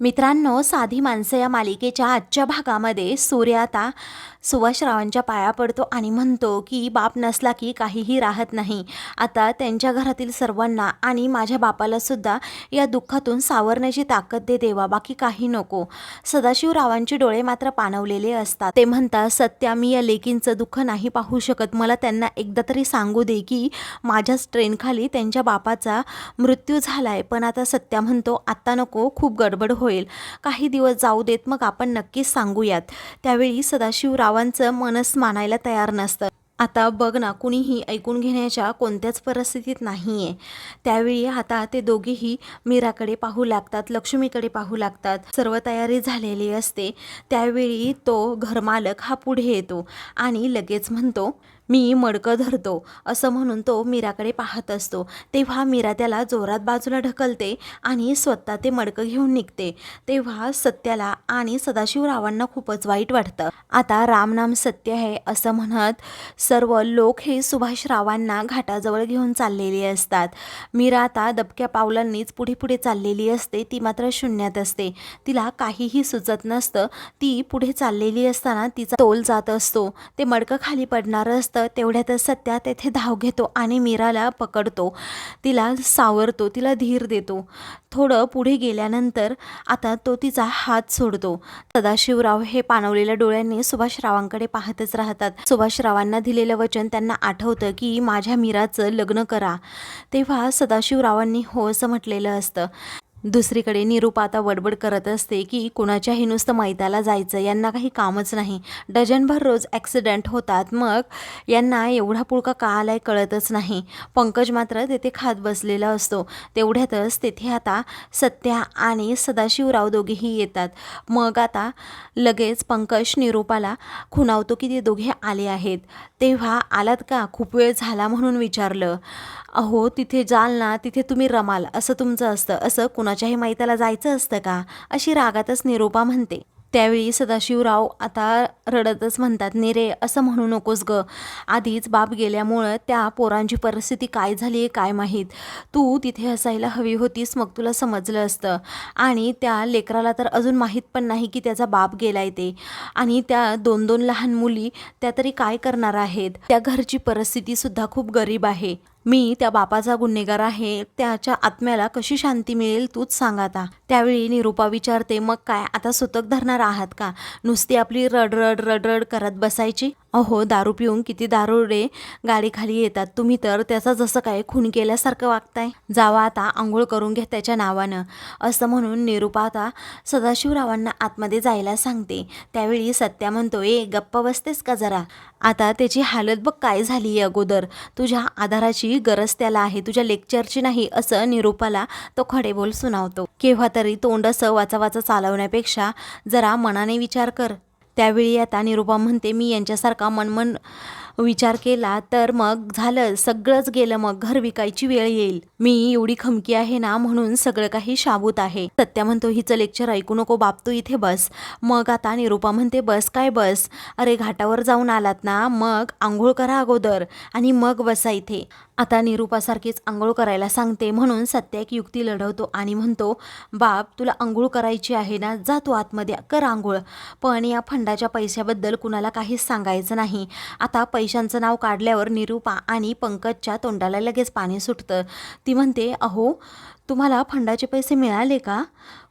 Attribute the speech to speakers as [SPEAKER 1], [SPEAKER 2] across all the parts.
[SPEAKER 1] मित्रांनो साधी माणसं या मालिकेच्या आजच्या भागामध्ये सूर्य आता सुभाषरावांच्या पाया पडतो आणि म्हणतो की बाप नसला की काहीही राहत नाही. आता त्यांच्या घरातील सर्वांना आणि माझ्या बापालासुद्धा या दुःखातून सावरण्याची ताकद दे देवा बाकी काही नको. सदाशिवरावांचे डोळे मात्र पाणवलेले असतात. ते म्हणतात सत्या मी या लेकींचं दुःख नाही पाहू शकत. मला त्यांना एकदा तरी सांगू दे की माझ्याच ट्रेनखाली त्यांच्या बापाचा मृत्यू झालाय. पण आता सत्या म्हणतो आत्ता नको खूप गडबड हो होईल. काही दिवस जाऊ देत मग आपण नक्कीच सांगूयात. त्यावेळी सदाशिवरावांचं मनस मानायला तयार नसतं. आता बघ ना कुणीही ऐकून घेण्याच्या कोणत्याच परिस्थितीत नाही आहे त्यावेळी आता ते दोघेही मीराकडे पाहू लागतात लक्ष्मीकडे पाहू लागतात. सर्व तयारी झालेली असते. त्यावेळी तो घरमालक हा पुढे येतो आणि लगेच म्हणतो मी मडकं धरतो असं म्हणून तो मीराकडे पाहत असतो. तेव्हा मीरा त्याला जोरात बाजूला ढकलते आणि स्वतः ते मडकं घेऊन निघते. तेव्हा सत्याला आणि सदाशिवरावांना खूपच वाईट वाटतं. आता रामनाम सत्य आहे असं म्हणत सर्व लोक हे सुभाषरावांना घाटाजवळ घेऊन चाललेले असतात. मीरा आता दबक्या पावलांनीच पुढे पुढे चाललेली असते ती मात्र शून्यात असते. तिला काहीही सुचत नसतं ती पुढे चाललेली असताना तिचा तोल जात असतो. ते मडकं खाली पडणारं असतं. तेवढ्यातच सत्या तेथे धाव घेतो आणि मीराला पकडतो. तिला सावरतो तिला धीर देतो. थोडं पुढे गेल्यानंतर आता तो तिचा हात सोडतो. सदाशिवराव हे पाणवलेल्या डोळ्यांनी सुभाषरावांकडे पाहतच राहतात. सुभाषरावांना दिलेलं वचन त्यांना आठवतं की माझ्या मीराचं लग्न करा. तेव्हा सदाशिवरावांनी हो असं म्हटलेलं असतं. दुसरीकडे निरूपा आता वडबड करत असते की कुणाच्याही नुसतं मैताला जायचं यांना काही कामच नाही. डझनभर रोज ॲक्सिडेंट होतात मग यांना एवढा पुळका का आलाय कळतच नाही. पंकज मात्र तेथे खात बसलेला असतो. तेवढ्यातच तेथे आता सत्या आणि सदाशिवराव दोघेही येतात. मग आता लगेच पंकज निरूपाला खुणावतो की ते दोघे आले आहेत. तेव्हा आलात का? खूप वेळ झाला म्हणून विचारलं. अहो तिथे जाल ना तिथे तुम्ही रमाल असं तुमचं असतं असं कुणाच्याही माहितीला जायचं असतं का? अशी रागातच निरूपा म्हणते. त्यावेळी सदाशिवराव आता रडतच म्हणतात निरे असं म्हणू नकोस ग. आधीच बाप गेल्यामुळं त्या पोरांची परिस्थिती काय झाली आहे काय माहीत? तू तिथे असायला हवी होतीस मग तुला समजलं असतं. आणि त्या लेकराला तर अजून माहीत पण नाही की त्याचा बाप गेलाय ते. आणि त्या दोन दोन लहान मुली त्या तरी काय करणार आहेत? त्या घरची परिस्थितीसुद्धा खूप गरीब आहे. मी त्या बापाचा गुन्हेगार आहे त्याच्या आत्म्याला कशी शांती मिळेल तूच सांग आता. त्यावेळी निरूपा विचारते मग काय आता सुतक धरणार आहात का? नुसती आपली रडरड रडरड करत बसायची? अहो दारू पिऊन किती दारुडे गाडीखाली येतात तुम्ही तर. त्याचा जसं काय खून केल्यासारखं वागताय. जावा आता आंघोळ करून घ्या त्याच्या नावानं. असं म्हणून निरूपा आता सदाशिवरावांना आतमध्ये जायला सांगते. त्यावेळी सत्या म्हणतो ए गप्प बसतेस का जरा? आता त्याची हालत बघ काय झाली आहे अगोदर. तुझ्या आधाराची गरज त्याला आहे. तुझ्या लेक्चरची नाही असं निरूपाला तो खडेबोल सुनावतो. केव्हा तरी तोंड असं वाचा वाचा चालवण्यापेक्षा जरा मनाने विचार कर. त्यावेळी आता निरूपा म्हणते मी यांच्यासारखा मनमन विचार केला तर मग झालं सगळंच गेलं मग घर विकायची वेळ येईल. मी एवढी खमकी आहे ना म्हणून सगळं काही शाबूत आहे. सत्या म्हणतो हिचं लेक्चर ऐकू नको बाप तू इथे बस. मग आता निरूपा म्हणते बस काय बस? अरे घाटावर जाऊन आलात ना मग आंघोळ करा अगोदर आणि मग बसा इथे. आता निरूपासारखीच आंघोळ करायला सांगते म्हणून सत्य एक युक्ती लढवतो आणि म्हणतो बाप तुला आंघोळ करायची आहे ना जा तू आतमध्ये कर आंघोळ. पण या फंडाच्या पैशाबद्दल कुणाला काहीच सांगायचं नाही. आता पैशांचं नाव काढल्यावर निरूपा आणि पंकजच्या तोंडाला लगेच पाणी सुटतं. ती म्हणते अहो तुम्हाला फंडाचे पैसे मिळाले का?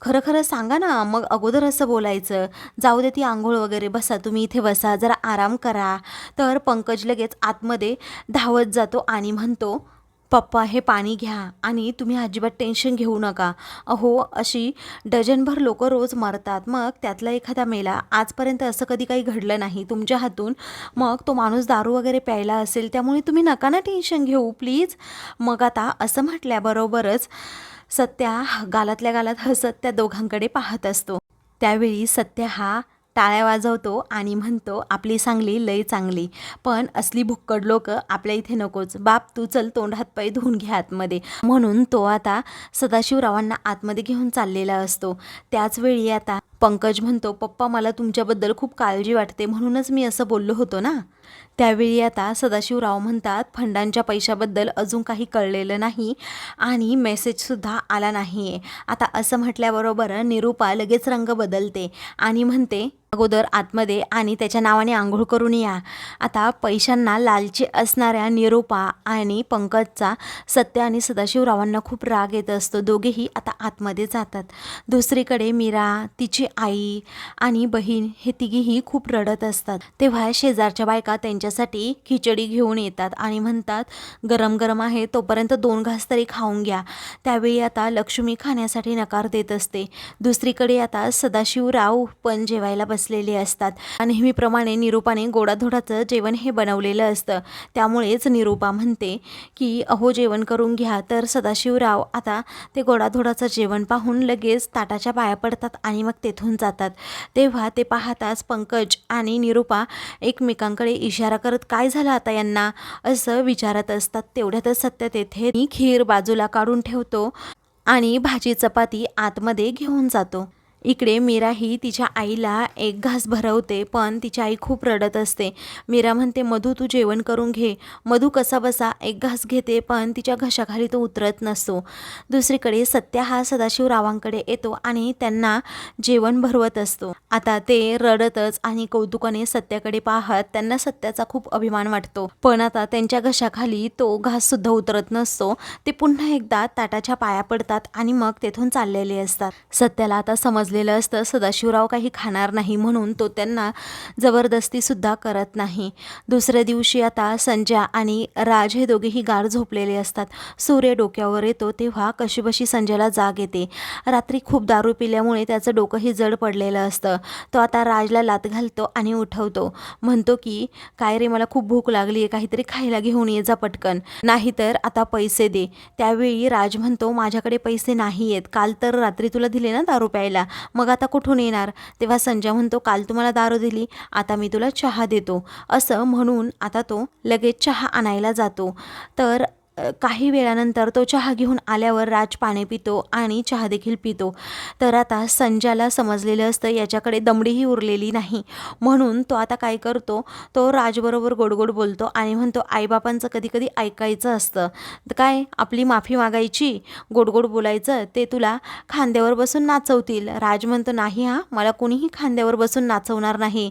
[SPEAKER 1] खरं खरं सांगा ना मग अगोदर असं बोलायचं. जाऊ दे ती आंघोळ वगैरे बसा तुम्ही इथे बसा जरा आराम करा. तर पंकज लगेच आतमध्ये धावत जातो आणि म्हणतो पप्पा हे पाणी घ्या आणि तुम्ही अजिबात टेन्शन घेऊ नका. अहो अशी डझनभर लोक रोज मरतात. मग त्यातला एखादा मेला. आजपर्यंत असं कधी काही घडलं नाही. तुमच्या हातून मग तो माणूस दारू वगैरे प्यायला असेल त्यामुळे तुम्ही नका ना टेन्शन घेऊ प्लीज. मग आता असं म्हटल्याबरोबरच सत्या गालातल्या गालात हसत त्या दोघांकडे पाहत असतो. त्यावेळी सत्य हा टाळ्या वाजवतो आणि म्हणतो आपली सांगली लय चांगली. पण असली भुक्कड लोक आपल्या इथे नकोच. बाप तू चल तोंड हातपाय धुवून घ्या आतमध्ये. म्हणून तो आता सदाशिवरावांना आतमध्ये घेऊन चाललेला असतो. त्याचवेळी आता पंकज म्हणतो पप्पा मला तुमच्याबद्दल खूप काळजी वाटते. म्हणूनच मी असं बोललो होतो ना. त्यावेळी आता सदाशिवराव म्हणतात फंडांच्या पैशाबद्दल अजून काही कळलेलं नाही आणि मेसेजसुद्धा आला नाही आहे आता असं म्हटल्याबरोबर निरूपा लगेच रंग बदलते आणि म्हणते अगोदर आतमध्ये आणि त्याच्या नावाने आंघोळ करून या. आता पैशांना लालची असणाऱ्या निरूपा आणि पंकजचा सत्य आणि सदाशिवरावांना खूप राग येत असतो. दोघेही आता आतमध्ये जातात. दुसरीकडे मीरा तिची आई आणि बहीण हे तिघीही खूप रडत असतात. तेव्हा शेजारच्या बायका त्यांच्यासाठी खिचडी घेऊन येतात आणि म्हणतात गरम गरम आहे तोपर्यंत दोन घास तरी खाऊन घ्या त्यावेळी आता लक्ष्मी खाण्यासाठी नकार देत असते. दुसरीकडे आता सदाशिवराव पण जेवायला बसलेले असतात. नेहमीप्रमाणे निरूपाने गोडाधोडाचं जेवण हे बनवलेलं असतं. त्यामुळेच निरूपा म्हणते की अहो जेवण करून घ्या तर सदाशिवराव आता ते गोडाधोडाचं जेवण पाहून लगेच ताटाच्या पाया पडतात आणि मग तेथून जातात. तेव्हा ते पाहताच पंकज आणि निरूपा एकमेकांकडे इशारा करत काय झालं आता यांना? असं विचारत असतात. तेवढ्यातच सत्य तेथे मी खीर बाजूला काढून ठेवतो आणि भाजी चपाती आतमध्ये घेऊन जातो. इकडे मीरा ही तिच्या आईला एक घास भरवते पण तिची आई खूप रडत असते. मीरा म्हणते मधू तू जेवण करून घे. मधू कसा बसा एक घास घेते पण तिच्या घशाखाली तो उतरत नसतो. दुसरीकडे सत्य हा सदाशिवरावांकडे येतो आणि त्यांना जेवण भरवत असतो. आता ते रडतच आणि कौतुकाने सत्याकडे पाहत त्यांना सत्याचा खूप अभिमान वाटतो. पण आता त्यांच्या घशाखाली तो घास सुद्धा उतरत नसतो. ते पुन्हा एकदा ताटाच्या पाया पडतात आणि मग तेथून चाललेले असतात. सत्याला आता समजलेलं असतं. सदाशिवराव काही खाणार नाही म्हणून तो त्यांना जबरदस्तीसुद्धा करत नाही. दुसऱ्या दिवशी आता संजय आणि राज हे दोघेही गाढ झोपलेले असतात. सूर्य डोक्यावर येतो तेव्हा कशीबशी संजयला जाग येते. रात्री खूप दारू पिल्यामुळे त्याचं डोकंही जड पडलेलं असतं. तो आता राजला लात घालतो आणि उठवतो. म्हणतो की काय रे मला खूप भूक लागली आहे काहीतरी खायला घेऊन ये जा पटकन. नाहीतर आता पैसे दे. त्यावेळी राज म्हणतो माझ्याकडे पैसे नाही आहेत काल तर रात्री तुला दिले ना दारू प्यायला. मग आता कुठून येणार? तेव्हा संजय म्हणतो काल तुम्हाला दारू दिली आता मी तुला चहा देतो. असं म्हणून आता तो लगेच चहा आणायला जातो. तर काही वेळानंतर तो चहा घेऊन आल्यावर राज पाणी पितो आणि चहा देखील पितो. तर आता संजयला समजलेलं असतं याच्याकडे दमडीही उरलेली नाही. म्हणून तो आता काय करतो तो राजबरोबर गोडगोड बोलतो आणि म्हणतो आईबापांचं कधी कधी ऐकायचं असतं. काय आपली माफी मागायची? गोडगोड बोलायचं? ते तुला खांद्यावर बसून नाचवतील. राज म्हणतो नाही हा मला कोणीही खांद्यावर बसून नाचवणार नाही.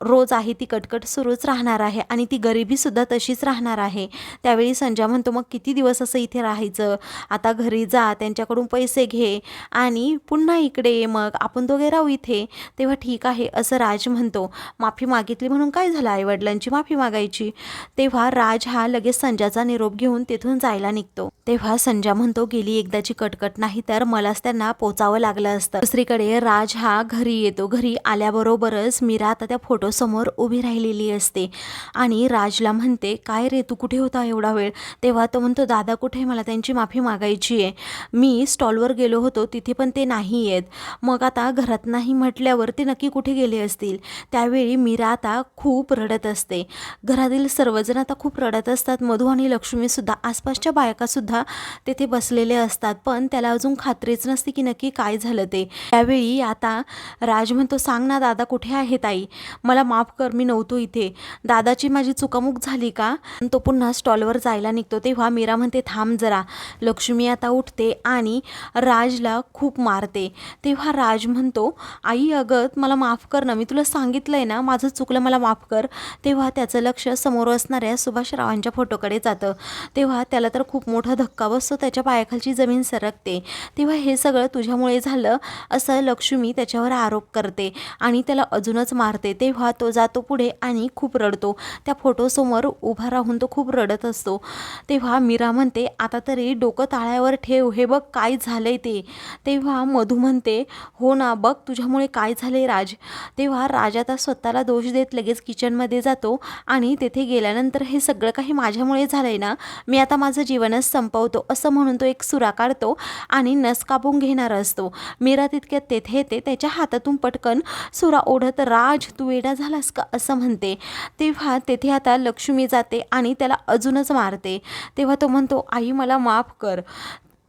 [SPEAKER 1] रोज आहे ती कटकट सुरूच राहणार आहे आणि ती गरिबीसुद्धा तशीच राहणार आहे. त्यावेळी संजय म्हणतो मग किती दिवस असं इथे राहायचं? आता घरी जा त्यांच्याकडून पैसे घे आणि पुन्हा इकडे ये मग. आपण दोघे राहू इथे. तेव्हा ठीक आहे असं राज म्हणतो. माफी मागितली म्हणून काय झालं आईवडिलांची? माफी मागायची. तेव्हा राज हा लगेच संजाचा निरोप घेऊन तिथून जायला निघतो. तेव्हा संजा म्हणतो गेली एकदाची कटकट नाही तर मलाच त्यांना पोचावं लागलं असतं. दुसरीकडे राज हा घरी येतो. घरी आल्याबरोबरच मीरा आता त्या फोटोसमोर उभी राहिलेली असते. आणि राजला म्हणते काय रे तू कुठे होता एवढा वेळ? तेव्हा तो म्हणतो दादा कुठे मला त्यांची माफी मागायची आहे. मी स्टॉलवर गेलो होतो तिथे पण ते नाही आहेत. मग आता घरात नाही म्हटल्यावर ते नक्की कुठे गेले असतील? त्यावेळी मीरा आता खूप रडत असते. घरातील सर्वजण आता खूप रडत असतात. मधू आणि लक्ष्मीसुद्धा आसपासच्या बायकासुद्धा तेथे बसलेले असतात. पण त्याला अजून खात्रीच नसते की नक्की काय झालं ते. त्यावेळी आता राज म्हणतो सांग ना दादा कुठे आहे ताई? मला माफ कर मी नव्हतो इथे. दादाची माझी चुकामुक झाली का? तो पुन्हा स्टॉलवर जायला निघतो. तेव्हा तेव्हा मीरा म्हणते थांब जरा लक्ष्मी आता उठते आणि राजला खूप मारते. तेव्हा राज म्हणतो आई अगं मला माफ कर ना मी तुला सांगितलं आहे ना माझं चुकलं मला माफ कर. तेव्हा त्याचं लक्ष समोर असणाऱ्या सुभाषरावांच्या फोटोकडे जातं. तेव्हा त्याला तर खूप मोठा धक्का बसतो त्याच्या पायाखालची जमीन सरकते. तेव्हा हे सगळं तुझ्यामुळे झालं असं लक्ष्मी त्याच्यावर आरोप करते आणि त्याला अजूनच मारते. तेव्हा तो जातो पुढे आणि खूप रडतो. त्या फोटोसमोर उभा राहून तो खूप रडत असतो. तेव्हा मीरा म्हणते आता तरी डोकं ताळ्यावर ठेव हे बघ काय झालंय ते. तेव्हा मधू म्हणते हो ना बघ तुझ्यामुळे काय झाले राज. तेव्हा राज आता स्वतःला दोष देत लगेच किचनमध्ये जातो आणि तेथे गेल्यानंतर हे सगळं काही माझ्यामुळे झालंय ना मी आता माझं जीवनच संपवतो असं म्हणून तो एक सुरा काढतो आणि नस कापून घेणार असतो. मीरा तितक्यात तेथे येते त्याच्या हातातून पटकन सुरा ओढत राज तू वेडा झालास का? असं म्हणते. तेव्हा तेथे आता लक्ष्मी जाते आणि त्याला अजूनच मारते. ते तेव्हा तो म्हणतो आई मला माफ कर.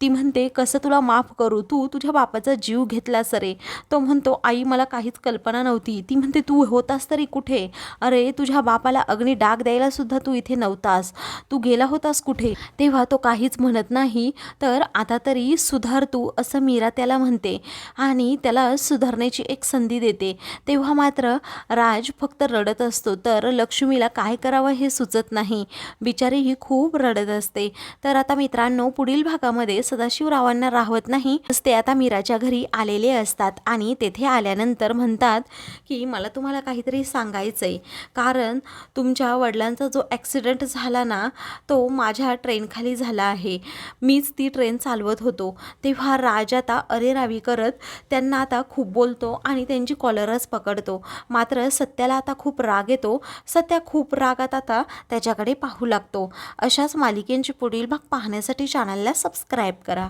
[SPEAKER 1] ती म्हणते कसं तुला माफ करू? तू तुझ्या बापाचा जीव घेतलास रे. तो म्हणतो आई मला काहीच कल्पना नव्हती. ती म्हणते तू होतास तरी कुठे? अरे तुझ्या बापाला अग्नी डाग द्यायला सुद्धा तू इथे नव्हतास. तू गेला होतास कुठे? तेव्हा तो काहीच म्हणत नाही तर आता तरी सुधार तू असं मीरा त्याला म्हणते आणि त्याला सुधारण्याची एक संधी देते. तेव्हा मात्र राज फक्त रडत असतो तर लक्ष्मीला काय करावं हे सुचत नाही. बिचारी ही खूप रडत असते. तर आता मित्रांनो पुढील भागामध्ये सदाशिवरावांना राहत नाही ते आता मीराच्या घरी आलेले असतात आणि तेथे आल्यानंतर म्हणतात की मला तुम्हाला काहीतरी सांगायचं आहे कारण तुमच्या वडिलांचा जो ॲक्सिडेंट झाला ना तो माझ्या ट्रेनखाली झाला आहे. मीच ती ट्रेन चालवत होतो. तेव्हा राज आता अरेरावी करत त्यांना आता खूप बोलतो आणि त्यांची कॉलरच पकडतो. मात्र सत्याला आता खूप राग येतो. सत्या खूप रागात आता त्याच्याकडे पाहू लागतो. अशाच मालिकेंची पुढील भाग पाहण्यासाठी चॅनलला सबस्क्राईब करा.